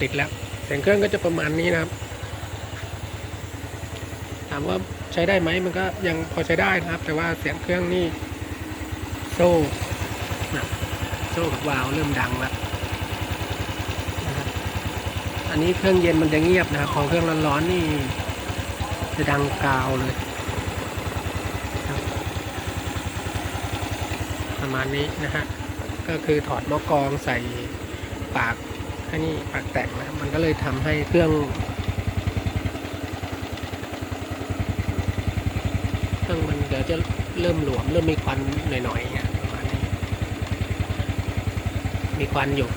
ติดแล้วเสียงเครื่องก็จะประมาณนี้นะครับ ถามว่าใช้ได้ไหมมันก็ยังพอใช้ได้นะครับ แต่ว่าเสียงเครื่องนี่โซ่โซ่กับวาล์วเริ่มดังแล้วนะครับอันนี้เครื่องเย็นมันจะเงียบนะครับ ของเครื่องร้อนๆนี่ จะดังกาวเลยประมาณนี้นะฮะ ก็คือถอดหม้อกรองใส่ปาก ให้นี่ปากแตกนะครับมันก็เลยทำให้เครื่อง เครื่องมันเดี๋ยวจะเริ่มหลวม เริ่มมีควันหน่อยๆเงี้ยประมาณนี้มีควันอยู่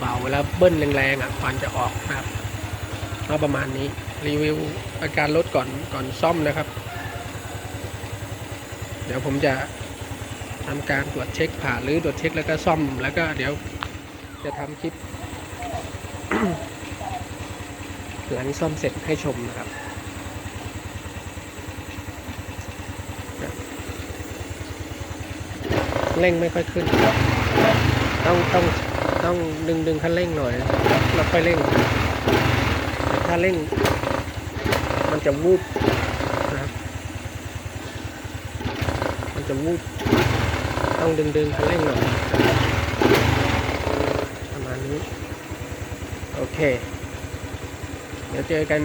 เบาๆเวลาเบิ้ลแรงๆอะควันจะออกนะครับก็ประมาณนี้รีวิวอาการรถก่อนก่อนซ่อมนะครับ เดี๋ยวผมจะทำการตรวจเช็คผ่าหรือตรวจเช็คแล้วก็ซ่อมแล้วก็เดี๋ยวจะทำคลิป หลังซ่อมเสร็จให้ชมนะครับ เร่งไม่ค่อยขึ้น ต้องต้องต้องดึงดึงคันเร่งหน่อยแล้วค่อยเร่ง ถ้าเร่ง มันจะวูบนะครับ มันจะวูบ ต้องดึงดึงคันเร่งหน่อยประมาณนี้ โอ เค เดี๋ยวเจอกัน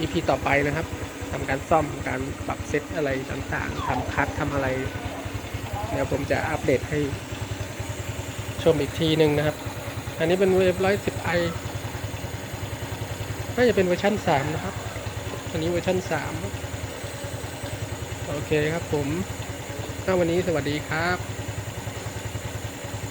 EP ต่อไปนะครับทำการซ่อมการปรับเซตอะไรต่างๆทำคัดทำอะไร เดี๋ยวผมจะอัปเดตให้ชมอีกทีหนึ่งนะครับ อันนี้เป็นเวฟร้อยสิบไอน่าจะเป็นเวอร์ชันสามนะครับ อันนี้เวอร์ชันสามโอเคครับผมก็วันนี้สวัสดีครับ